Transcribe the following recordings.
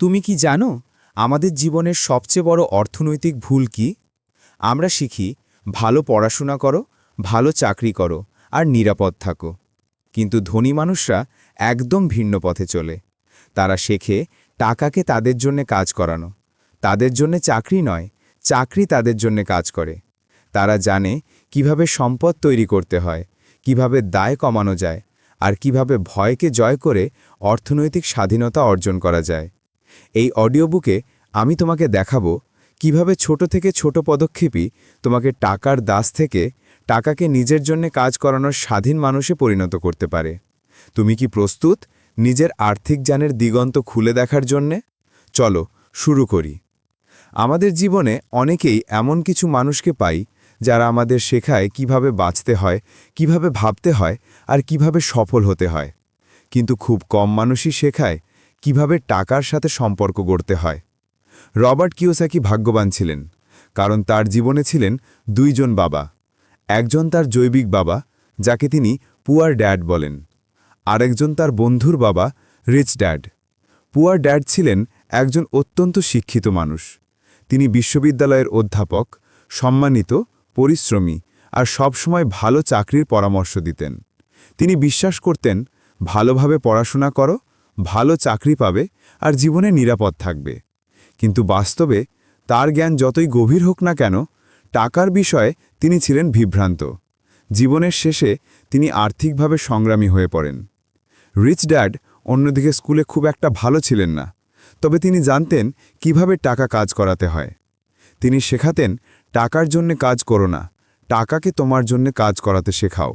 তুমি কি জানো আমাদের জীবনের সবচেয়ে বড় অর্থনৈতিক ভুল কি? আমরা শিখি, ভালো পড়াশোনা করো, ভালো চাকরি করো আর নিরাপদ থাকো। কিন্তু ধনী মানুষরা একদম ভিন্ন পথে চলে। তারা শেখে টাকাকে তাদের জন্য কাজ করানো। তাদের জন্য চাকরি নয়, চাকরি তাদের জন্য কাজ করে। তারা জানে কীভাবে সম্পদ তৈরি করতে হয়, কীভাবে দায় কমানো যায় আর কীভাবে ভয়কে জয় করে অর্থনৈতিক স্বাধীনতা অর্জন করা যায়। এই অডিও বুকে আমি তোমাকে দেখাবো কীভাবে ছোট থেকে ছোট পদক্ষেপই তোমাকে টাকার দাস থেকে টাকাকে নিজের জন্য কাজ করানোর স্বাধীন মানুষে পরিণত করতে পারে। তুমি কি প্রস্তুত নিজের আর্থিক জ্ঞানের দিগন্ত খুলে দেখার জন্যে? চলো শুরু করি। আমাদের জীবনে অনেকেই এমন কিছু মানুষকে পাই যারা আমাদের শেখায় কীভাবে বাঁচতে হয়, কীভাবে ভাবতে হয় আর কীভাবে সফল হতে হয়। কিন্তু খুব কম মানুষই শেখায় কীভাবে টাকার সাথে সম্পর্ক গড়তে হয়। রবার্ট কিওসাকি ভাগ্যবান ছিলেন, কারণ তার জীবনে ছিলেন দুইজন বাবা। একজন তার জৈবিক বাবা, যাকে তিনি পুয়ার ড্যাড বলেন। আরেকজন তার বন্ধুর বাবা, রিচ ড্যাড। পুয়ার ড্যাড ছিলেন একজন অত্যন্ত শিক্ষিত মানুষ। তিনি বিশ্ববিদ্যালয়ের অধ্যাপক, সম্মানিত, পরিশ্রমী আর সবসময় ভালো চাকরির পরামর্শ দিতেন। তিনি বিশ্বাস করতেন, ভালোভাবে পড়াশোনা করো ভালো চাকরি পাবে আর জীবনে নিরাপদ থাকবে। কিন্তু বাস্তবে তার জ্ঞান যতই গভীর হোক না কেন, টাকার বিষয়ে তিনি ছিলেন বিভ্রান্ত। জীবনের শেষে তিনি আর্থিকভাবে সংগ্রামী হয়ে পড়েন। রিচ ড্যাড অন্যদিকে স্কুলে খুব একটা ভালো ছিলেন না, তবে তিনি জানতেন কীভাবে টাকা কাজ করাতে হয়। তিনি শেখাতেন, টাকার জন্য কাজ করো না, টাকাকে তোমার জন্য কাজ করাতে শেখাও।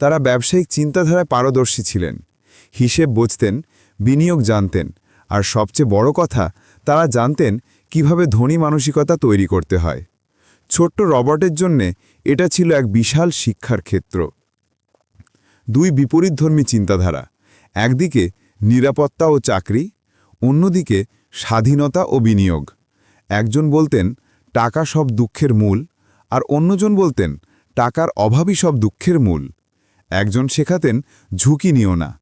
তারা ব্যবসায়িক চিন্তাধারায় পারদর্শী ছিলেন। হিসেব বুঝতেন বিনিয়োগ জানতেন। আর সবচেয়ে বড় কথা, তারা জানতেন কীভাবে ধনী মানসিকতা তৈরি করতে হয়। ছোট্ট রবার্টের জন্যে এটা ছিল এক বিশাল শিক্ষার ক্ষেত্র। দুই বিপরীতধর্মী চিন্তাধারা, একদিকে নিরাপত্তা ও চাকরি, অন্যদিকে স্বাধীনতা ও বিনিয়োগ। একজন বলতেন, টাকা সব দুঃখের মূল। আর অন্যজন বলতেন, টাকার অভাবই সব দুঃখের মূল। একজন শেখাতেন, ঝুঁকি নিও না।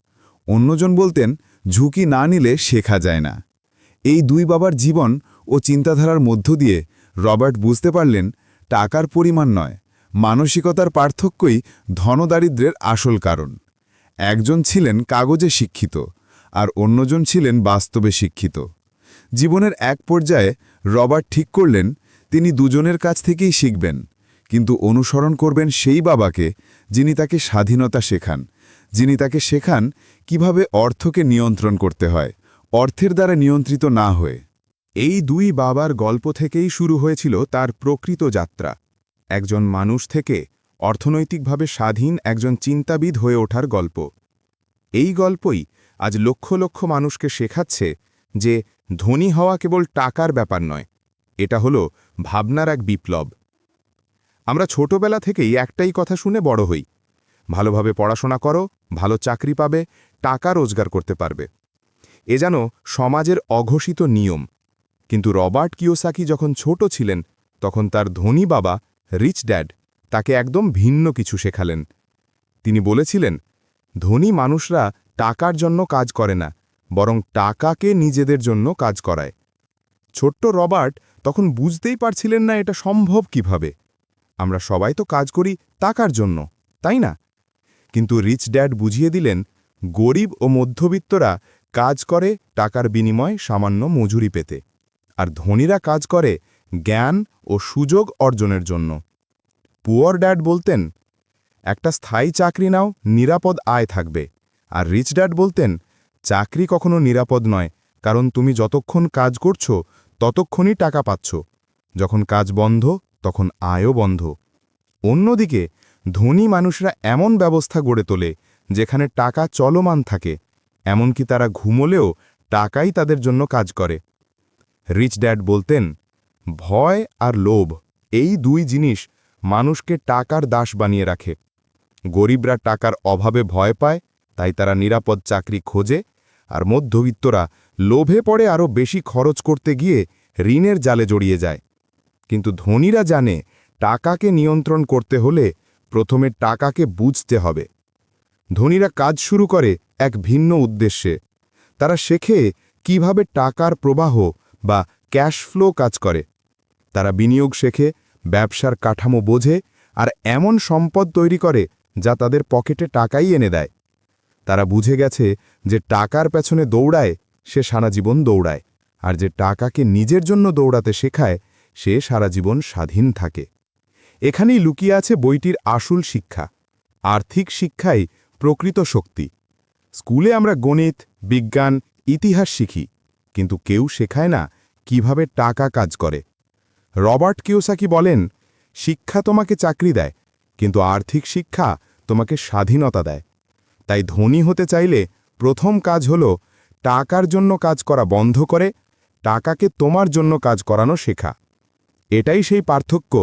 অন্যজন বলতেন ঝুঁকি না নিলে শেখা যায় না। এই দুই বাবার জীবন ও চিন্তাধারার মধ্য দিয়ে রবার্ট বুঝতে পারলেন, টাকার পরিমাণ নয়, মানসিকতার পার্থক্যই ধনদারিদ্রের আসল কারণ। একজন ছিলেন কাগজে শিক্ষিত, আর অন্যজন ছিলেন বাস্তবে শিক্ষিত। জীবনের এক পর্যায়ে রবার্ট ঠিক করলেন, তিনি দুজনের কাছ থেকেই শিখবেন, কিন্তু অনুসরণ করবেন সেই বাবাকে যিনি তাকে স্বাধীনতা শেখান যিনি তাকে শেখান কীভাবে অর্থকে নিয়ন্ত্রণ করতে হয়, অর্থের দ্বারা নিয়ন্ত্রিত না হয়ে। এই দুই বাবার গল্প থেকেই শুরু হয়েছিল তার প্রকৃত যাত্রা। একজন মানুষ থেকে অর্থনৈতিকভাবে স্বাধীন একজন চিন্তাবিদ হয়ে ওঠার গল্প। এই গল্পই আজ লক্ষ লক্ষ মানুষকে শেখাচ্ছে যে ধনী হওয়া কেবল টাকার ব্যাপার নয়, এটা হলো ভাবনার এক বিপ্লব। আমরা ছোটবেলা থেকেই একটাই কথা শুনে বড় হই ভালোভাবে পড়াশোনা করো, ভালো চাকরি পাবে, টাকা রোজগার করতে পারবে। এ যেন সমাজের অঘোষিত নিয়ম। কিন্তু রবার্ট কিওসাকি যখন ছোট ছিলেন, তখন তার ধনী বাবা, রিচ ড্যাড, তাকে একদম ভিন্ন কিছু শেখালেন। তিনি বলেছিলেন, ধনী মানুষরা টাকার জন্য কাজ করে না, বরং টাকাকে নিজেদের জন্য কাজ করায়। ছোট্ট রবার্ট তখন বুঝতেই পারছিলেন না এটা সম্ভব কীভাবে। আমরা সবাই তো কাজ করি টাকার জন্য, তাই না? কিন্তু রিচ ড্যাড বুঝিয়ে দিলেন, গরিব ও মধ্যবিত্তরা কাজ করে টাকার বিনিময় সামান্য মজুরি পেতে। আর ধনীরা কাজ করে জ্ঞান ও সুযোগ অর্জনের জন্য। পুয়ার ড্যাড বলতেন, একটা স্থায়ী চাকরি নাও, নিরাপদ আয় থাকবে। আর রিচ ড্যাড বলতেন, চাকরি কখনো নিরাপদ নয়, কারণ তুমি যতক্ষণ কাজ করছ, ততক্ষণই টাকা পাচ্ছ। যখন কাজ বন্ধ, তখন আয়ও বন্ধ। অন্যদিকে ধনী মানুষরা এমন ব্যবস্থা গড়ে তোলে যেখানে টাকা চলমান থাকে, এমনকি তারা ঘুমলেও টাকাই তাদের জন্য কাজ করে। রিচ ড্যাড বলতেন, ভয় আর লোভ, এই দুই জিনিস মানুষকে টাকার দাস বানিয়ে রাখে। গরিবরা টাকার অভাবে ভয় পায়, তাই তারা নিরাপদ চাকরি খোঁজে, আর মধ্যবিত্তরা লোভে পড়ে আরও বেশি খরচ করতে গিয়ে ঋণের জালে জড়িয়ে যায়। কিন্তু ধনীরা জানে, টাকাকে নিয়ন্ত্রণ করতে হলে প্রথমে টাকাকে বুঝতে হবে। ধনীরা কাজ শুরু করে এক ভিন্ন উদ্দেশ্যে। তারা শেখে কীভাবে টাকার প্রবাহ বা ক্যাশ ফ্লো কাজ করে। তারা বিনিয়োগ শেখে, ব্যবসার কাঠামো বোঝে আর এমন সম্পদ তৈরি করে যা তাদের পকেটে টাকাই এনে দেয়। তারা বুঝে গেছে যে টাকার পেছনে দৌড়ায়, সে সারা জীবন দৌড়ায়। আর যে টাকাকে নিজের জন্য দৌড়াতে শেখায়, সে সারা জীবন স্বাধীন থাকে। এখানেই লুকিয়ে আছে বইটির আসল শিক্ষা, আর্থিক শিক্ষাই প্রকৃত শক্তি। স্কুলে আমরা গণিত, বিজ্ঞান, ইতিহাস শিখি, কিন্তু কেউ শেখায় না কীভাবে টাকা কাজ করে। রবার্ট কিওসাকি বলেন, শিক্ষা তোমাকে চাকরি দেয়, কিন্তু আর্থিক শিক্ষা তোমাকে স্বাধীনতা দেয়। তাই ধনী হতে চাইলে প্রথম কাজ হল টাকার জন্য কাজ করা বন্ধ করে, টাকাকে তোমার জন্য কাজ করানো শেখা। এটাই সেই পার্থক্য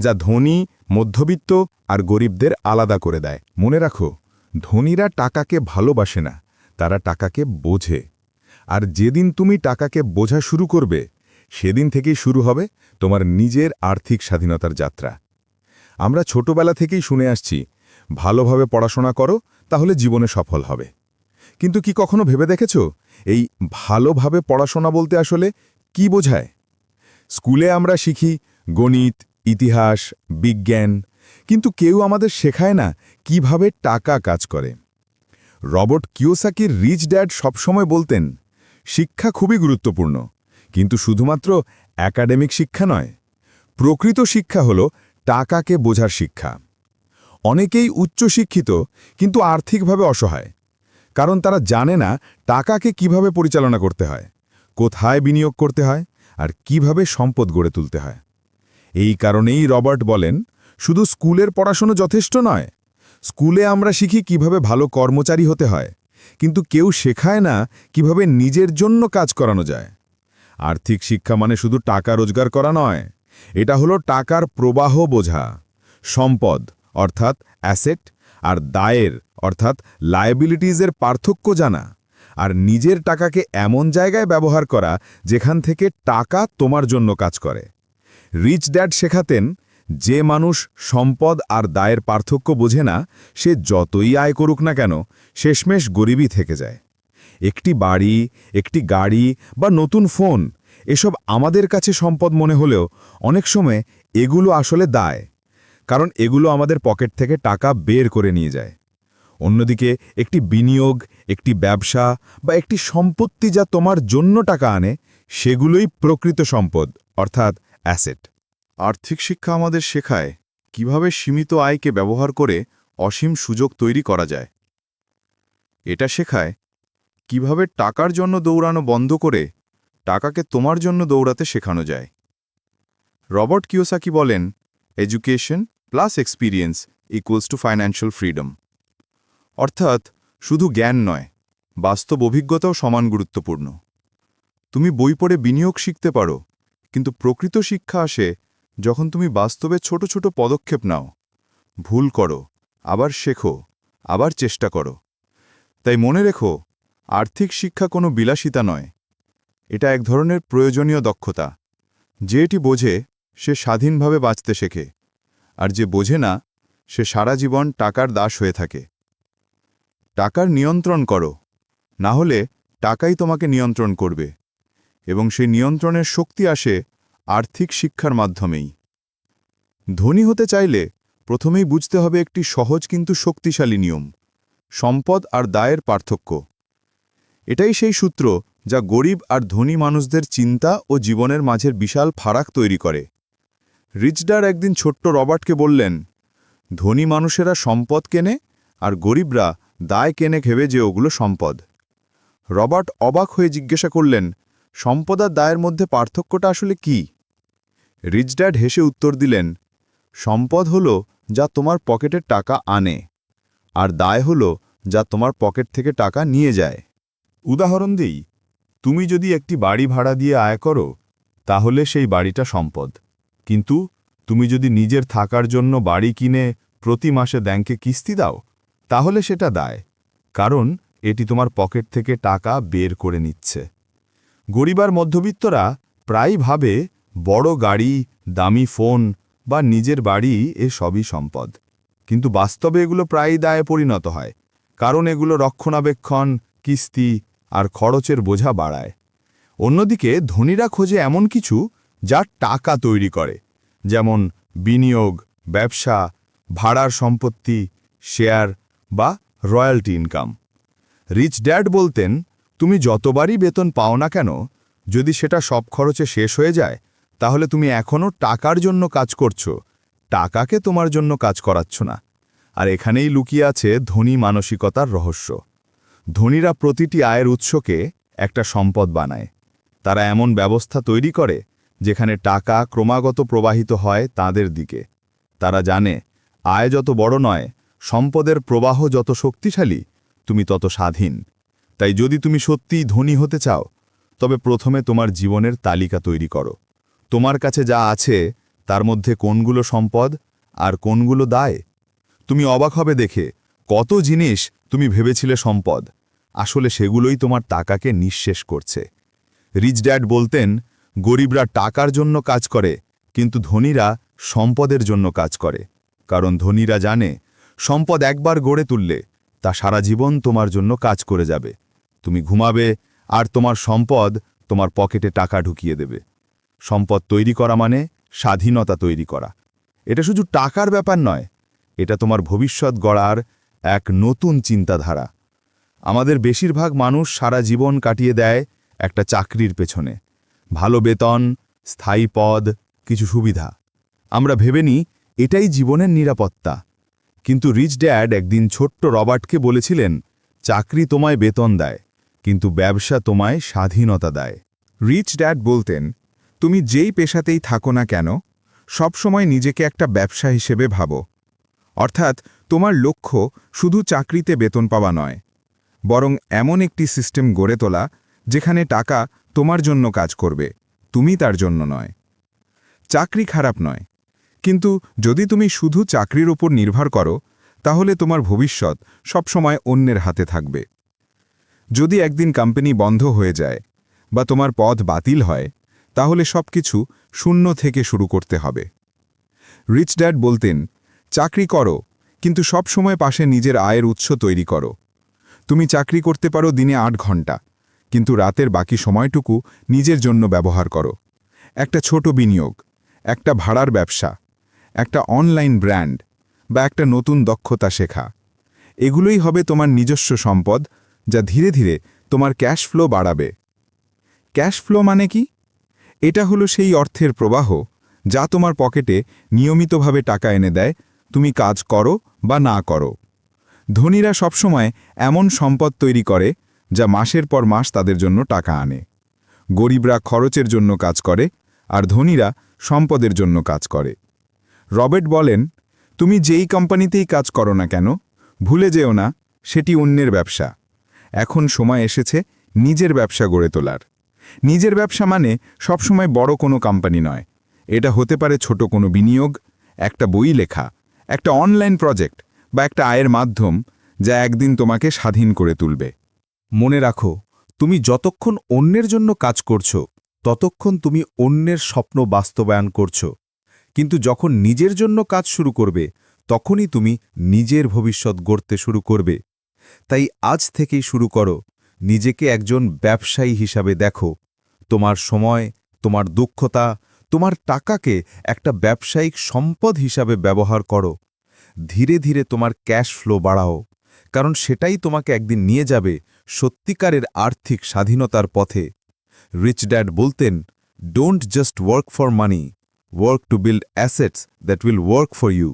যা ধনী, মধ্যবিত্ত আর গরিবদের আলাদা করে দেয়। মনে রাখো, ধনীরা টাকাকে ভালোবাসে না, তারা টাকাকে বোঝে। আর যেদিন তুমি টাকাকে বোঝা শুরু করবে, সেদিন থেকেই শুরু হবে তোমার নিজের আর্থিক স্বাধীনতার যাত্রা। আমরা ছোটবেলা থেকেই শুনে আসছি, ভালোভাবে পড়াশোনা করো, তাহলে জীবনে সফল হবে। কিন্তু কি কখনো ভেবে দেখেছ? এই ভালোভাবে পড়াশোনা বলতে আসলে কি বোঝায়? স্কুলে আমরা শিখি গণিত ইতিহাস, বিজ্ঞান, কিন্তু কেউ আমাদের শেখায় না কীভাবে টাকা কাজ করে। রবার্ট কিওসাকির রিচ ড্যাড সবসময় বলতেন, শিক্ষা খুবই গুরুত্বপূর্ণ, কিন্তু শুধুমাত্র একাডেমিক শিক্ষা নয়, প্রকৃত শিক্ষা হল টাকাকে বোঝার শিক্ষা। অনেকেই উচ্চশিক্ষিত, কিন্তু আর্থিকভাবে অসহায়, কারণ তারা জানে না টাকাকে কীভাবে পরিচালনা করতে হয়, কোথায় বিনিয়োগ করতে হয়, আর কীভাবে সম্পদ গড়ে তুলতে হয়। এই কারণেই রবার্ট বলেন, শুধু স্কুলের পড়াশোনা যথেষ্ট নয়। স্কুলে আমরা শিখি কীভাবে ভালো কর্মচারী হতে হয়, কিন্তু কেউ শেখায় না কীভাবে নিজের জন্য কাজ করানো যায়। আর্থিক শিক্ষা মানে শুধু টাকা রোজগার করা নয়, এটা হলো টাকার প্রবাহ বোঝা। সম্পদ, অর্থাৎ অ্যাসেট, আর দায়ের, অর্থাৎ লায়াবিলিটিজের পার্থক্য জানা। আর নিজের টাকাকে এমন জায়গায় ব্যবহার করা যেখান থেকে টাকা তোমার জন্য কাজ করে। রিচ ড্যাড শেখাতেন, যে মানুষ সম্পদ আর দায়ের পার্থক্য বোঝে না, সে যতই আয় করুক না কেন, শেষমেশ গরিবই থেকে যায়। একটি বাড়ি, একটি গাড়ি বা নতুন ফোন, এসব আমাদের কাছে সম্পদ মনে হলেও অনেক সময় এগুলো আসলে দায়, কারণ এগুলো আমাদের পকেট থেকে টাকা বের করে নিয়ে যায়। অন্যদিকে একটি বিনিয়োগ, একটি ব্যবসা বা একটি সম্পত্তি যা তোমার জন্য টাকা আনে, সেগুলোই প্রকৃত সম্পদ, অর্থাৎ অ্যাসেট। আর্থিক শিক্ষা আমাদের শেখায় কীভাবে সীমিত আয়কে ব্যবহার করে অসীম সুযোগ তৈরি করা যায়। এটা শেখায় কীভাবে টাকার জন্য দৌড়ানো বন্ধ করে টাকাকে তোমার জন্য দৌড়াতে শেখানো যায়। রবার্ট কিওসাকি বলেন education plus experience equals to financial freedom অর্থাৎ শুধু জ্ঞান নয়, বাস্তব অভিজ্ঞতাও সমান গুরুত্বপূর্ণ। তুমি বই পড়ে বিনিয়োগ শিখতে পারো কিন্তু প্রকৃত শিক্ষা আসে যখন তুমি বাস্তবে ছোট ছোট পদক্ষেপ নাও। ভুল করো, আবার শেখো, আবার চেষ্টা করো। তাই মনে রেখো, আর্থিক শিক্ষা কোনো বিলাসিতা নয়। এটা এক ধরনের প্রয়োজনীয় দক্ষতা। যে এটি বোঝে, সে স্বাধীনভাবে বাঁচতে শেখে। আর যে বোঝে না, সে সারা জীবন টাকার দাস হয়ে থাকে। টাকার নিয়ন্ত্রণ করো। না হলে টাকাই তোমাকে নিয়ন্ত্রণ করবে। এবং সেই নিয়ন্ত্রণের শক্তি আসে আর্থিক শিক্ষার মাধ্যমেই। ধনী হতে চাইলে প্রথমেই বুঝতে হবে একটি সহজ কিন্তু শক্তিশালী নিয়ম, সম্পদ আর দায়ের পার্থক্য। এটাই সেই সূত্র যা গরিব আর ধনী মানুষদের চিন্তা ও জীবনের মাঝের বিশাল ফারাক তৈরি করে। রিচডার একদিন ছোট্ট রবার্টকে বললেন, ধনী মানুষেরা সম্পদ কেনে আর গরিবরা দায় কেনে ভেবে যে ওগুলো সম্পদ। রবার্ট অবাক হয়ে জিজ্ঞাসা করলেন সম্পদ আর দায়ের মধ্যে পার্থক্যটা আসলে কি? রিচড্যাড হেসে উত্তর দিলেন, সম্পদ হল যা তোমার পকেটের টাকা আনে, আর দায় হল যা তোমার পকেট থেকে টাকা নিয়ে যায়। উদাহরণ দিই, তুমি যদি একটি বাড়ি ভাড়া দিয়ে আয় করো, তাহলে সেই বাড়িটা সম্পদ। কিন্তু তুমি যদি নিজের থাকার জন্য বাড়ি কিনে প্রতি মাসে ব্যাংকে কিস্তি দাও, তাহলে সেটা দায়, কারণ এটি তোমার পকেট থেকে টাকা বের করে নিচ্ছে। গরিবার মধ্যবিত্তরা প্রায় ভাবে, বড় গাড়ি, দামি ফোন বা নিজের বাড়ি এ সবই সম্পদ। কিন্তু বাস্তবে এগুলো প্রায়ই দায়ে পরিণত হয়, কারণ এগুলো রক্ষণাবেক্ষণ, কিস্তি আর খরচের বোঝা বাড়ায়। অন্যদিকে ধনীরা খোঁজে এমন কিছু যা টাকা তৈরি করে, যেমন বিনিয়োগ, ব্যবসা, ভাড়ার সম্পত্তি, শেয়ার বা রয়্যালটি ইনকাম। রিচ ড্যাড বলতেন তুমি যতবারই বেতন পাও না কেন, যদি সেটা সব খরচে শেষ হয়ে যায়, তাহলে তুমি এখনও টাকার জন্য কাজ করছ, টাকাকে তোমার জন্য কাজ করাচ্ছ না। আর এখানেই লুকিয়ে আছে ধনী মানসিকতার রহস্য। ধনীরা প্রতিটি আয়ের উৎসকে একটা সম্পদ বানায়। তারা এমন ব্যবস্থা তৈরি করে, যেখানে টাকা ক্রমাগত প্রবাহিত হয় তাদের দিকে। তারা জানে, আয় যত বড় নয়, সম্পদের প্রবাহ যত শক্তিশালী, তুমি তত স্বাধীন। তাই যদি তুমি সত্যিই ধনী হতে চাও, তবে প্রথমে তোমার জীবনের তালিকা তৈরি করো। তোমার কাছে যা আছে, তার মধ্যে কোনগুলো সম্পদ আর কোনগুলো দায়? তুমি অবাক হবে দেখে কত জিনিস তুমি ভেবেছিলে সম্পদ। আসলে সেগুলোই তোমার টাকাকে নিঃশেষ করছে। রিচ ড্যাড বলতেন, গরিবরা টাকার জন্য কাজ করে, কিন্তু ধনীরা সম্পদের জন্য কাজ করে। কারণ ধনীরা জানে, সম্পদ একবার গড়ে তুললে তা সারা জীবন তোমার জন্য কাজ করে যাবে। তুমি ঘুমাবে, আর তোমার সম্পদ তোমার পকেটে টাকা ঢুকিয়ে দেবে। সম্পদ তৈরি করা মানে স্বাধীনতা তৈরি করা। এটা শুধু টাকার ব্যাপার নয়, এটা তোমার ভবিষ্যৎ গড়ার এক নতুন চিন্তাধারা। আমাদের বেশিরভাগ মানুষ সারা জীবন কাটিয়ে দেয় একটা চাকরির পেছনে। ভালো বেতন, স্থায়ী পদ, কিছু সুবিধা। আমরা ভেবে নিই, এটাই জীবনের নিরাপত্তা। কিন্তু রিচ ড্যাড একদিন ছোট্ট রবার্টকে বলেছিলেন, চাকরি তোমায় বেতন দেয়। কিন্তু ব্যবসা তোমায় স্বাধীনতা দেয়। রিচ ড্যাড বলতেন, তুমি যেই পেশাতেই থাকো না কেন, সবসময় নিজেকে একটা ব্যবসা হিসেবে ভাবো। অর্থাৎ তোমার লক্ষ্য শুধু চাকরিতে বেতন পাওয়া নয়, বরং এমন একটি সিস্টেম গড়ে তোলা যেখানে টাকা তোমার জন্য কাজ করবে, তুমি তার জন্য নয়। চাকরি খারাপ নয়, কিন্তু যদি তুমি শুধু চাকরির ওপর নির্ভর করো, তাহলে তোমার ভবিষ্যৎ সবসময় অন্যের হাতে থাকবে। যদি একদিন কোম্পানি বন্ধ হয়ে যায় বা তোমার পদ বাতিল হয়, তাহলে সবকিছু শূন্য থেকে শুরু করতে হবে। রিচ ড্যাড বলতেন, চাকরি করো, কিন্তু সব সময় পাশে নিজের আয়ের উৎস তৈরি করো। তুমি চাকরি করতে পারো দিনে আট ঘণ্টা, কিন্তু রাতের বাকি সময়টুকু নিজের জন্য ব্যবহার করো। একটা ছোট বিনিয়োগ, একটা ভাড়ার ব্যবসা, একটা অনলাইন ব্র্যান্ড বা একটা নতুন দক্ষতা শেখা। এগুলোই হবে তোমার নিজস্ব সম্পদ যা ধীরে ধীরে তোমার ক্যাশ ফ্লো বাড়াবে। ক্যাশ ফ্লো মানে কি? এটা হলো সেই অর্থের প্রবাহ যা তোমার পকেটে নিয়মিতভাবে টাকা এনে দেয়, তুমি কাজ করো বা না করো। ধনীরা সবসময় এমন সম্পদ তৈরি করে যা মাসের পর মাস তাদের জন্য টাকা আনে। গরিবরা খরচের জন্য কাজ করে আর ধনীরা সম্পদের জন্য কাজ করে। রবার্ট বলেন, তুমি যেই কোম্পানিতেই কাজ করো না কেন, ভুলে যেও না, সেটি অন্যের ব্যবসা। এখন সময় এসেছে নিজের ব্যবসা গড়ে তোলার। নিজের ব্যবসা মানে সবসময় বড় কোনো কোম্পানি নয়। এটা হতে পারে ছোট কোনো বিনিয়োগ, একটা বই লেখা, একটা অনলাইন প্রজেক্ট বা একটা আয়ের মাধ্যম যা একদিন তোমাকে স্বাধীন করে তুলবে। মনে রাখো, তুমি যতক্ষণ অন্যের জন্য কাজ করছ, ততক্ষণ তুমি অন্যের স্বপ্ন বাস্তবায়ন করছ। কিন্তু যখন নিজের জন্য কাজ শুরু করবে, তখনই তুমি নিজের ভবিষ্যৎ গড়তে শুরু করবে। তাই আজ থেকেই শুরু করো। নিজেকে একজন ব্যবসায়ী হিসাবে দেখো। তোমার সময়, তোমার দক্ষতা, তোমার টাকাকে একটা ব্যবসায়িক সম্পদ হিসাবে ব্যবহার করো। ধীরে ধীরে তোমার ক্যাশ ফ্লো বাড়াও। কারণ সেটাই তোমাকে একদিন নিয়ে যাবে সত্যিকারের আর্থিক স্বাধীনতার পথে। রিচ ড্যাড বলতেন don't just work for money work to build assets that will work for you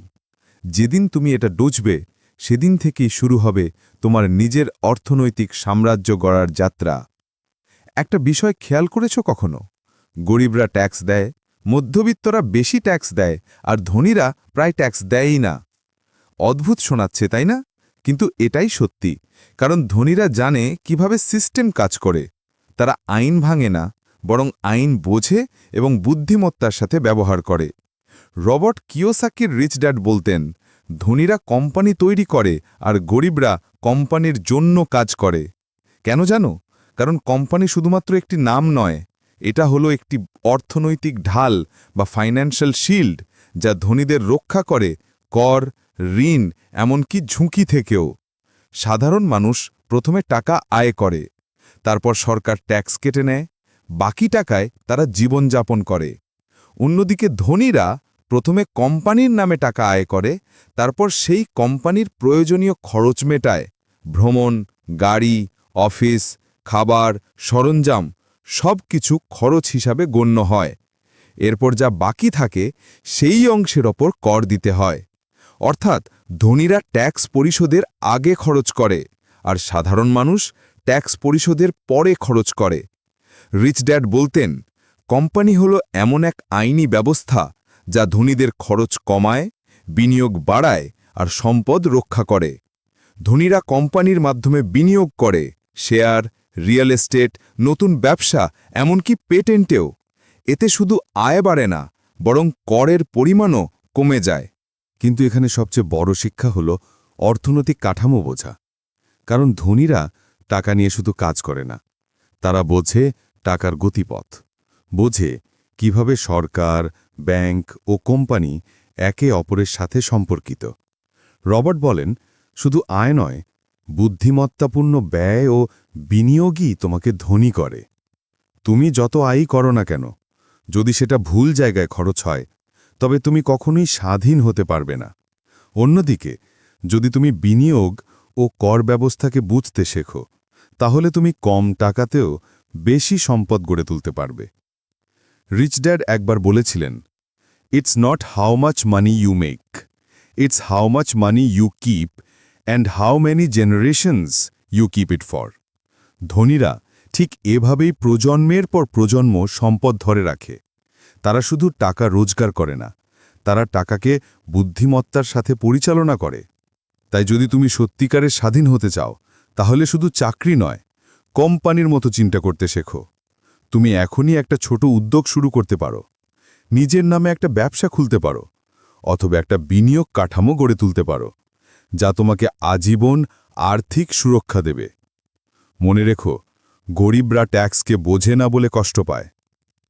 যেদিন তুমি এটা ডুজবে সেদিন থেকেই শুরু হবে তোমার নিজের অর্থনৈতিক সাম্রাজ্য গড়ার যাত্রা। একটা বিষয় খেয়াল করেছ কখনো? গরিবরা ট্যাক্স দেয়, মধ্যবিত্তরা বেশি ট্যাক্স দেয়, আর ধনীরা প্রায় ট্যাক্স দেয়ই না। অদ্ভুত শোনাচ্ছে, তাই না? কিন্তু এটাই সত্যি, কারণ ধনীরা জানে কীভাবে সিস্টেম কাজ করে। তারা আইন ভাঙে না, বরং আইন বোঝে এবং বুদ্ধিমত্তার সাথে ব্যবহার করে। রবার্ট কিওসাকির রিচ ড্যাড বলতেন ধনীরা কোম্পানি তৈরি করে আর গরিবরা কোম্পানির জন্য কাজ করে। কেন জানো? কারণ কোম্পানি শুধুমাত্র একটি নাম নয়, এটা হলো একটি অর্থনৈতিক ঢাল বা ফাইন্যান্সিয়াল শিল্ড যা ধনীদের রক্ষা করে, কর, ঋণ, এমনকি ঝুঁকি থেকেও। সাধারণ মানুষ প্রথমে টাকা আয় করে, তারপর সরকার ট্যাক্স কেটে নেয়, বাকি টাকায় তারা জীবনযাপন করে। অন্যদিকে ধনীরা প্রথমে কোম্পানির নামে টাকা আয় করে, তারপর সেই কোম্পানির প্রয়োজনীয় খরচ মেটায়। ভ্রমণ, গাড়ি, অফিস, খাবার, সরঞ্জাম সব কিছু খরচ হিসাবে গণ্য হয়। এরপর যা বাকি থাকে, সেই অংশের ওপর কর দিতে হয়। অর্থাৎ ধনীরা ট্যাক্স পরিশোধের আগে খরচ করে, আর সাধারণ মানুষ ট্যাক্স পরিশোধের পরে খরচ করে। রিচ ড্যাড বলতেন, কোম্পানি হলো এমন এক আইনি ব্যবস্থা যা ধনীদের খরচ কমায়, বিনিয়োগ বাড়ায় আর সম্পদ রক্ষা করে। ধনীরা কোম্পানির মাধ্যমে বিনিয়োগ করে, শেয়ার, রিয়েল এস্টেট, নতুন ব্যবসা, এমনকি পেটেন্টেও। এতে শুধু আয় বাড়ে না, বরং করের পরিমাণও কমে যায়। কিন্তু এখানে সবচেয়ে বড় শিক্ষা হল অর্থনৈতিক কাঠামো বোঝা। কারণ ধনীরা টাকা নিয়ে শুধু কাজ করে না। তারা বোঝে টাকার গতিপথ। বোঝে কীভাবে সরকার ব্যাংক ও কোম্পানি একে অপরের সাথে সম্পর্কিত। রবার্ট বলেন, শুধু আয় নয়, বুদ্ধিমত্তাপূর্ণ ব্যয় ও বিনিয়োগই তোমাকে ধনী করে। তুমি যত আয়ই করো না কেন, যদি সেটা ভুল জায়গায় খরচ হয়, তবে তুমি কখনোই স্বাধীন হতে পারবে না। অন্যদিকে, যদি তুমি বিনিয়োগ ও কর ব্যবস্থাকে বুঝতে শেখো, তাহলে তুমি কম টাকাতেও বেশি সম্পদ গড়ে তুলতে পারবে। রিচ ড্যাড একবার বলেছিলেন it's not how much money you make it's how much money you keep and how many generations you keep it for ধনীরা ঠিক এভাবেই প্রজন্মের পর প্রজন্ম সম্পদ ধরে রাখে। তারা শুধু টাকা রোজগার করে না, তারা টাকাকে বুদ্ধিমত্তার সাথে পরিচালনা করে। তাই যদি তুমি সত্যিকারের স্বাধীন হতে চাও, তাহলে শুধু চাকরি নয়, কোম্পানির মতো চিন্তা করতে শেখো। তুমি এখনই একটা ছোট উদ্যোগ শুরু করতে পারো। নিজের নামে একটা ব্যবসা খুলতে পারো, অথবা একটা বিনিয়োগ কাঠামো গড়ে তুলতে পারো, যা তোমাকে আজীবন আর্থিক সুরক্ষা দেবে। মনে রেখো, গরিবরা ট্যাক্সকে বোঝে না বলে কষ্ট পায়,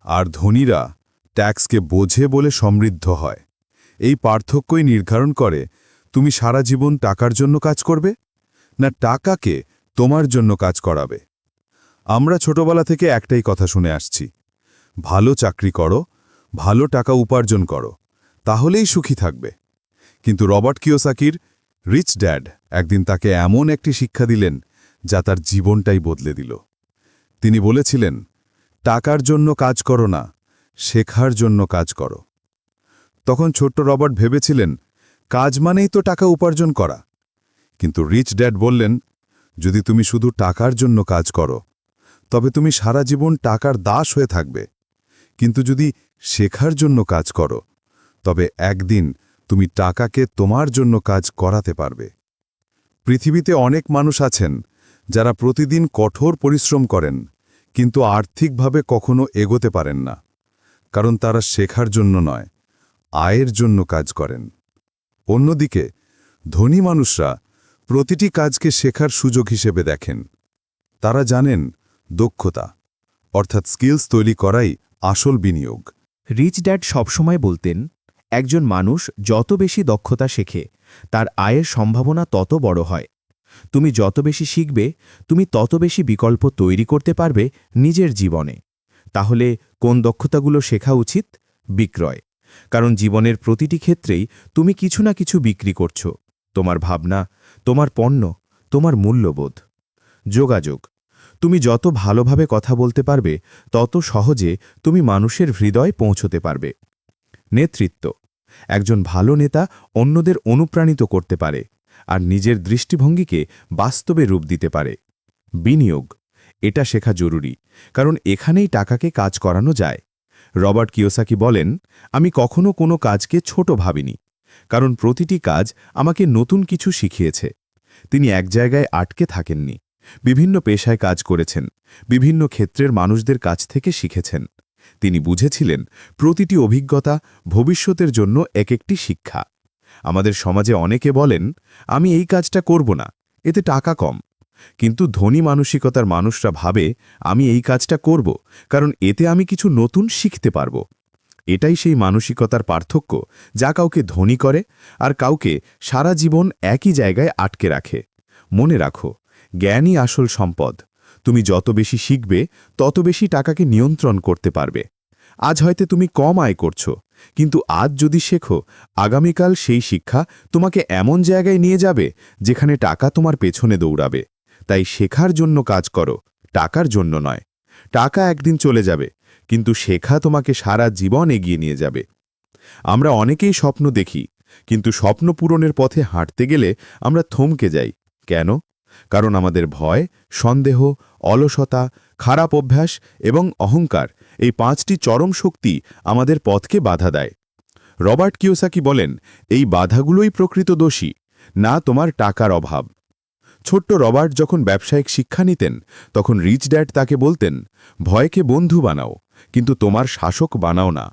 আর ধনীরা ট্যাক্সকে বোঝে বলে সমৃদ্ধ হয়। এই পার্থক্যই নির্ধারণ করে, তুমি সারা জীবন টাকার জন্য কাজ করবে, না টাকাকে তোমার জন্য কাজ করাবে? আমরা ছোটবেলা থেকে একটাই কথা শুনে আসছি। ভালো চাকরি করো, ভালো টাকা উপার্জন করো, তাহলেই সুখী থাকবে। কিন্তু রবার্ট কিওসাকির রিচ ড্যাড একদিন তাকে এমন একটি শিক্ষা দিলেন যা তার জীবনটাই বদলে দিল। তিনি বলেছিলেন, টাকার জন্য কাজ করো না, শেখার জন্য কাজ করো। তখন ছোট্ট রবার্ট ভেবেছিলেন, কাজ মানেই তো টাকা উপার্জন করা। কিন্তু রিচ ড্যাড বললেন, যদি তুমি শুধু টাকার জন্য কাজ করো তবে তুমি সারা জীবন টাকার দাস হয়ে থাকবে। কিন্তু যদি শেখার জন্য কাজ করো, তবে একদিন তুমি টাকাকে তোমার জন্য কাজ করাতে পারবে। পৃথিবীতে অনেক মানুষ আছেন যারা প্রতিদিন কঠোর পরিশ্রম করেন, কিন্তু আর্থিকভাবে কখনো এগোতে পারেন না, কারণ তারা শেখার জন্য নয়, আয়ের জন্য কাজ করেন। অন্যদিকে, ধনী মানুষরা প্রতিটি কাজকে শেখার সুযোগ হিসেবে দেখেন। তারা জানেন দক্ষতা, অর্থাৎ স্কিলস তৈরি করাই আসল বিনিয়োগ। রিচ ড্যাড সবসময় বলতেন, একজন মানুষ যত বেশি দক্ষতা শেখে, তার আয়ের সম্ভাবনা তত বড় হয়। তুমি যত বেশি শিখবে, তুমি তত বেশি বিকল্প তৈরি করতে পারবে নিজের জীবনে। তাহলে কোন দক্ষতাগুলো শেখা উচিত? বিক্রয়। কারণ জীবনের প্রতিটি ক্ষেত্রেই তুমি কিছু না কিছু বিক্রি করছ। তোমার ভাবনা, তোমার পণ্য, তোমার মূল্যবোধ। যোগাযোগ। তুমি যত ভালোভাবে কথা বলতে পারবে, তত সহজে তুমি মানুষের হৃদয় পৌঁছতে পারবে। নেতৃত্ব। একজন ভালো নেতা অন্যদের অনুপ্রাণিত করতে পারে আর নিজের দৃষ্টিভঙ্গিকে বাস্তবে রূপ দিতে পারে। বিনিয়োগ। এটা শেখা জরুরি, কারণ এখানেই টাকাকে কাজ করানো যায়। রবার্ট কিওসাকি বলেন, আমি কখনো কোনো কাজকে ছোট ভাবিনি, কারণ প্রতিটি কাজ আমাকে নতুন কিছু শিখিয়েছে। তিনি এক জায়গায় আটকে থাকেননি। বিভিন্ন পেশায় কাজ করেছেন, বিভিন্ন ক্ষেত্রের মানুষদের কাছ থেকে শিখেছেন। তিনি বুঝেছিলেন, প্রতিটি অভিজ্ঞতা ভবিষ্যতের জন্য এক একটি শিক্ষা। আমাদের সমাজে অনেকে বলেন, আমি এই কাজটা করব না, এতে টাকা কম। কিন্তু ধনী মানসিকতার মানুষরা ভাবে, আমি এই কাজটা করব, কারণ এতে আমি কিছু নতুন শিখতে পারব। এটাই সেই মানসিকতার পার্থক্য, যা কাউকে ধনী করে আর কাউকে সারা জীবন একই জায়গায় আটকে রাখে। মনে রাখো জ্ঞানই আসল সম্পদ। তুমি যত বেশি শিখবে, তত বেশি টাকাকে নিয়ন্ত্রণ করতে পারবে। আজ হয়তো তুমি কম আয় করছ, কিন্তু আজ যদি শেখো, আগামীকাল সেই শিক্ষা তোমাকে এমন জায়গায় নিয়ে যাবে, যেখানে টাকা তোমার পেছনে দৌড়াবে। তাই শেখার জন্য কাজ করো, টাকার জন্য নয়। টাকা একদিন চলে যাবে, কিন্তু শেখা তোমাকে সারা জীবন এগিয়ে নিয়ে যাবে। আমরা অনেকেই স্বপ্ন দেখি, কিন্তু স্বপ্ন পূরণের পথে হাঁটতে গেলে আমরা থমকে যাই। কেন? কারণ আমাদের ভয়, সন্দেহ, অলসতা, খারাপ অভ্যাস এবং অহংকার এই পাঁচটি চরম শক্তি আমাদের পথকে বাধা দেয়। রবার্ট কিওসাকি বলেন, এই বাধাগুলোই প্রকৃত দোষী, না তোমার টাকার অভাব। ছোট্ট রবার্ট যখন ব্যবসায়িক শিক্ষা নিতেন, তখন রিচ ড্যাড তাকে বলতেন, ভয়কে বন্ধু বানাও, কিন্তু তোমার শাসক বানাও না।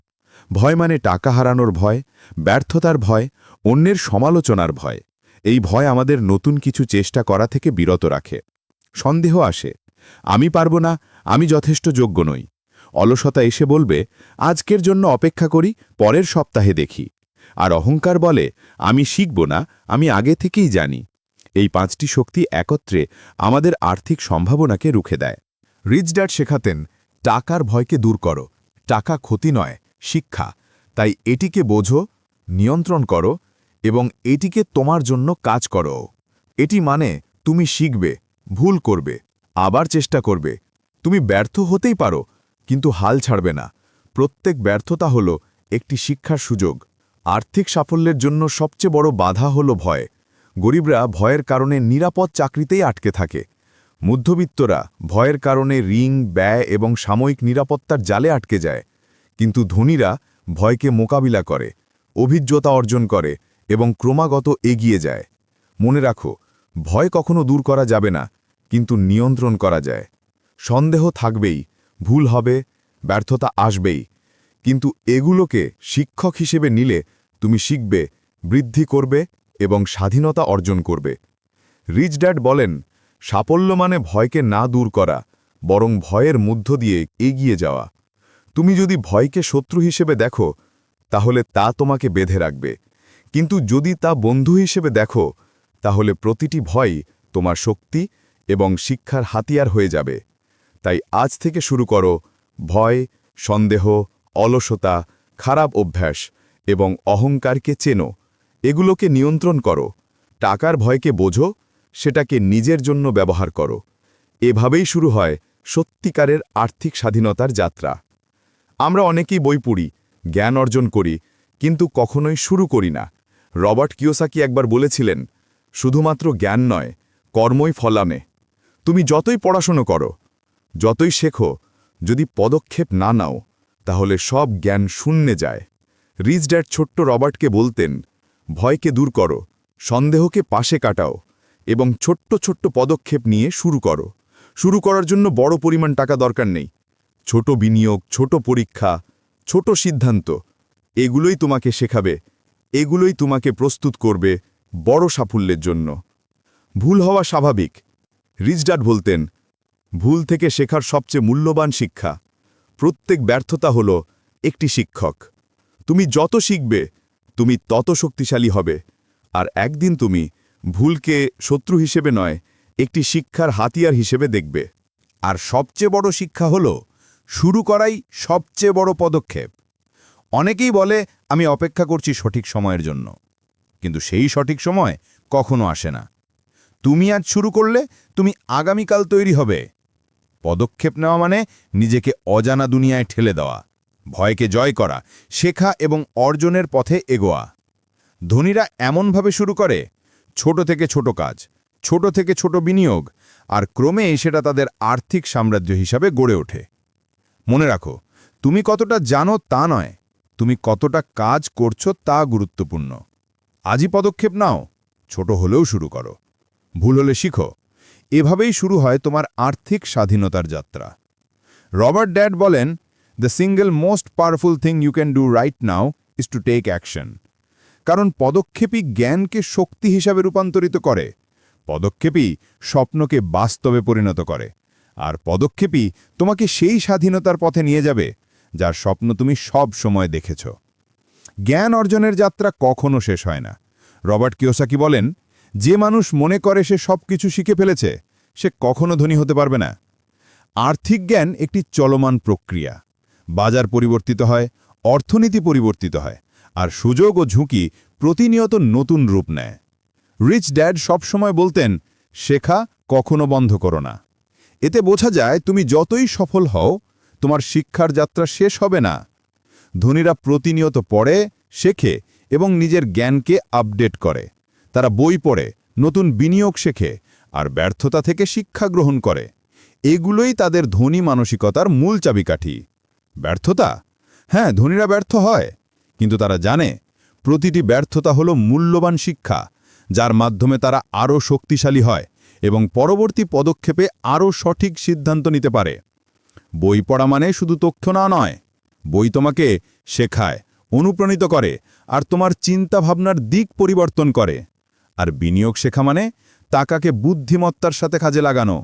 ভয় মানে টাকা হারানোর ভয়, ব্যর্থতার ভয়, অন্যের সমালোচনার ভয়। এই ভয় আমাদের নতুন কিছু চেষ্টা করা থেকে বিরত রাখে। সন্দেহ আসে, আমি পারব না, আমি যথেষ্ট যোগ্য নই। অলসতা এসে বলবে, আজকের জন্য অপেক্ষা করি, পরের সপ্তাহে দেখি। আর অহংকার বলে, আমি শিখব না, আমি আগে থেকেই জানি। এই পাঁচটি শক্তি একত্রে আমাদের আর্থিক সম্ভাবনাকে রুখে দেয়। রিচ শেখাতেন, টাকার ভয়কে দূর করো, টাকা ক্ষতি নয়, শিক্ষা। তাই এটিকে বোঝো, নিয়ন্ত্রণ করো এবং এটিকে তোমার জন্য কাজ করো। এটি মানে তুমি শিখবে, ভুল করবে, আবার চেষ্টা করবে। তুমি ব্যর্থ হতেই পারো, কিন্তু হাল ছাড়বে না। প্রত্যেক ব্যর্থতা হল একটি শিক্ষার সুযোগ। আর্থিক সাফল্যের জন্য সবচেয়ে বড় বাধা হল ভয়। গরিবরা ভয়ের কারণে নিরাপদ চাকরিতেই আটকে থাকে। মধ্যবিত্তরা ভয়ের কারণে রিং ব্যয় এবং সাময়িক নিরাপত্তার জালে আটকে যায়। কিন্তু ধনীরা ভয়কে মোকাবিলা করে, অভিজ্ঞতা অর্জন করে এবং ক্রমাগত এগিয়ে যায়। মনে রাখো, ভয় কখনো দূর করা যাবে না, কিন্তু নিয়ন্ত্রণ করা যায়। সন্দেহ থাকবেই, ভুল হবে, ব্যর্থতা আসবেই। কিন্তু এগুলোকে শিক্ষক হিসেবে নিলে তুমি শিখবে, বৃদ্ধি করবে এবং স্বাধীনতা অর্জন করবে। রিচ ড্যাড বলেন, সাফল্য মানে ভয়কে না দূর করা, বরং ভয়ের মধ্য দিয়ে এগিয়ে যাওয়া। তুমি যদি ভয়কে শত্রু হিসেবে দেখো, তাহলে তা তোমাকে বেঁধে রাখবে। কিন্তু যদি তা বন্ধু হিসেবে দেখো, তাহলে প্রতিটি ভয় তোমার শক্তি এবং শিক্ষার হাতিয়ার হয়ে যাবে। তাই আজ থেকে শুরু করো, ভয়, সন্দেহ, অলসতা, খারাপ অভ্যাস এবং অহংকারকে চেনো। এগুলোকে নিয়ন্ত্রণ করো, টাকার ভয়কে বোঝো, সেটাকে নিজের জন্য ব্যবহার করো। এভাবেই শুরু হয় সত্যিকারের আর্থিক স্বাধীনতার যাত্রা। আমরা অনেকেই বই পড়ি, জ্ঞান অর্জন করি, কিন্তু কখনোই শুরু করি না। রবার্ট কিওসাকি একবার বলেছিলেন, শুধুমাত্র জ্ঞান নয়, কর্মই ফলানে তুমি যতই পড়াশুনো করো, যতই শেখো, যদি পদক্ষেপ না নাও, তাহলে সব জ্ঞান শূন্যে যায়। রিচ ড্যাড ছোট্ট রবার্টকে বলতেন, ভয়কে দূর করো, সন্দেহকে পাশে কাটাও এবং ছোট্ট ছোট্ট পদক্ষেপ নিয়ে শুরু করো। শুরু করার জন্য বড় পরিমাণ টাকা দরকার নেই। ছোট বিনিয়োগ, ছোট পরীক্ষা, ছোট সিদ্ধান্ত, এগুলোই তোমাকে শেখাবে এগুলোই তোমাকে প্রস্তুত করবে বড় সাফল্যের জন্য। ভুল হওয়া স্বাভাবিক। রিচডাট বলতেন, ভুল থেকে শেখার সবচেয়ে মূল্যবান শিক্ষা। প্রত্যেক ব্যর্থতা হল একটি শিক্ষক। তুমি যত শিখবে, তুমি তত শক্তিশালী হবে। আর একদিন তুমি ভুলকে শত্রু হিসেবে নয়, একটি শিক্ষার হাতিয়ার হিসেবে দেখবে। আর সবচেয়ে বড় শিক্ষা হল, শুরু করাই সবচেয়ে বড় পদক্ষেপ। অনেকেই বলে, আমি অপেক্ষা করছি সঠিক সময়ের জন্য। কিন্তু সেই সঠিক সময় কখনো আসে না। তুমি আজ শুরু করলে, তুমি আগামীকাল তৈরি হবে। পদক্ষেপ নেওয়া মানে নিজেকে অজানা দুনিয়ায় ঠেলে দেওয়া, ভয়কে জয় করা, শেখা এবং অর্জনের পথে এগোয়া। ধনীরা এমনভাবে শুরু করে, ছোট থেকে ছোট কাজ, ছোট থেকে ছোট বিনিয়োগ, আর ক্রমে সেটা তাদের আর্থিক সাম্রাজ্য হিসাবে গড়ে ওঠে। মনে রাখো, তুমি কতটা জানো তা নয়। তুমি কতটা কাজ করছ তা গুরুত্বপূর্ণ। আজই পদক্ষেপ নাও, ছোট হলেও শুরু করো। ভুল হলে শিখো। এভাবেই শুরু হয় তোমার আর্থিক স্বাধীনতার যাত্রা। রবার্ট ড্যাড বলেন the single most powerful thing you can do right now is to take action কারণ পদক্ষেপই জ্ঞানকে শক্তি হিসাবে রূপান্তরিত করে। পদক্ষেপই স্বপ্নকে বাস্তবে পরিণত করে। আর পদক্ষেপই তোমাকে সেই স্বাধীনতার পথে নিয়ে যাবে যার স্বপ্ন তুমি সব সময় দেখেছ। জ্ঞান অর্জনের যাত্রা কখনো শেষ হয় না। রবার্ট কিওসাকি বলেন, যে মানুষ মনে করে সে সব কিছু শিখে ফেলেছে, সে কখনো ধনী হতে পারবে না। আর্থিক জ্ঞান একটি চলমান প্রক্রিয়া। বাজার পরিবর্তিত হয়, অর্থনীতি পরিবর্তিত হয়, আর সুযোগ ও ঝুঁকি প্রতিনিয়ত নতুন রূপ নেয়। রিচ ড্যাড সবসময় বলতেন, শেখা কখনো বন্ধ করো না। এতে বোঝা যায় তুমি যতই সফল হও তোমার শিক্ষার যাত্রা শেষ হবে না। ধনীরা প্রতিনিয়ত পড়ে, শেখে এবং নিজের জ্ঞানকে আপডেট করে। তারা বই পড়ে, নতুন বিনিয়োগ শেখে আর ব্যর্থতা থেকে শিক্ষা গ্রহণ করে। এগুলোই তাদের ধনী মানসিকতার মূল চাবিকাঠি। ব্যর্থতা? হ্যাঁ ধনীরা ব্যর্থ হয়। কিন্তু তারা জানে, প্রতিটি ব্যর্থতা হলো মূল্যবান শিক্ষা, যার মাধ্যমে তারা আরও শক্তিশালী হয় এবং পরবর্তী পদক্ষেপে আরও সঠিক সিদ্ধান্ত নিতে পারে। বই পড়া মানে শুধু তথ্য না নয়। বই তোমাকে শেখায়, অনুপ্রাণিত করে, আর তোমার চিন্তাভাবনার দিক পরিবর্তন করে। আর বিনিয়োগ শেখা মানে টাকাকে বুদ্ধিমত্তার সাথে কাজে লাগানো।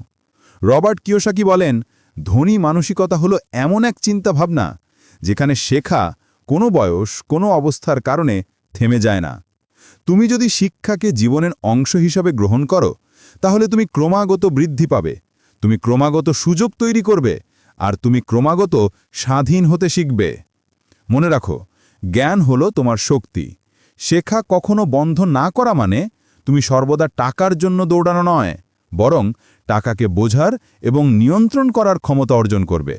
রবার্ট কিয়োসাকি বলেন, ধনী মানসিকতা হলো এমন এক চিন্তাভাবনা, যেখানে শেখা কোনো বয়স, কোনো অবস্থার কারণে থেমে যায় না। তুমি যদি শিক্ষাকে জীবনের অংশ হিসাবে গ্রহণ করো, তাহলে তুমি ক্রমাগত বৃদ্ধি পাবে। তুমি ক্রমাগত সুযোগ তৈরি করবে আর তুমি ক্রমাগত স্বাধীন হতে শিখবে। মনে রাখো, জ্ঞান হলো তোমার শক্তি। শেখা কখনো বন্ধ না করা মানে তুমি সর্বদা টাকার জন্য দৌড়ানো নয়, বরং টাকাকে বোঝার এবং নিয়ন্ত্রণ করার ক্ষমতা অর্জন করবে।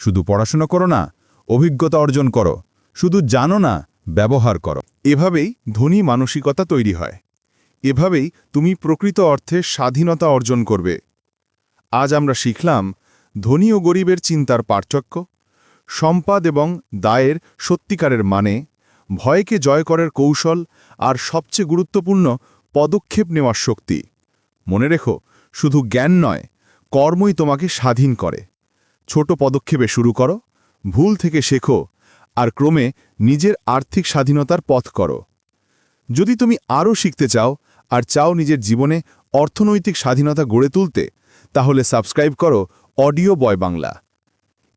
শুধু পড়াশোনা করো না, অভিজ্ঞতা অর্জন করো, শুধু জানো না, ব্যবহার করো। এভাবেই ধনী মানসিকতা তৈরি হয়। এভাবেই তুমি প্রকৃত অর্থে স্বাধীনতা অর্জন করবে। আজ আমরা শিখলাম ধনী ও গরিবের চিন্তার পার্থক্য, সম্পাদ এবং দায়ের সত্যিকারের মানে ভয়কে জয় করার কৌশল আর সবচেয়ে গুরুত্বপূর্ণ পদক্ষেপ নেওয়ার শক্তি। মনে রেখো, শুধু জ্ঞান নয়, কর্মই তোমাকে স্বাধীন করে। ছোট পদক্ষেপে শুরু করো, ভুল থেকে শেখো আর ক্রমে নিজের আর্থিক স্বাধীনতার পথ করো। যদি তুমি আরও শিখতে চাও আর চাও নিজের জীবনে অর্থনৈতিক স্বাধীনতা গড়ে তুলতে, তাহলে সাবস্ক্রাইব করো অডিও বয় বাংলা।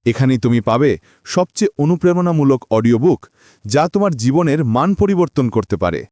এখানেই তুমি পাবে সবচেয়ে অনুপ্রেরণামূলক অডিও বুক যা তোমার জীবনের মান পরিবর্তন করতে পারে।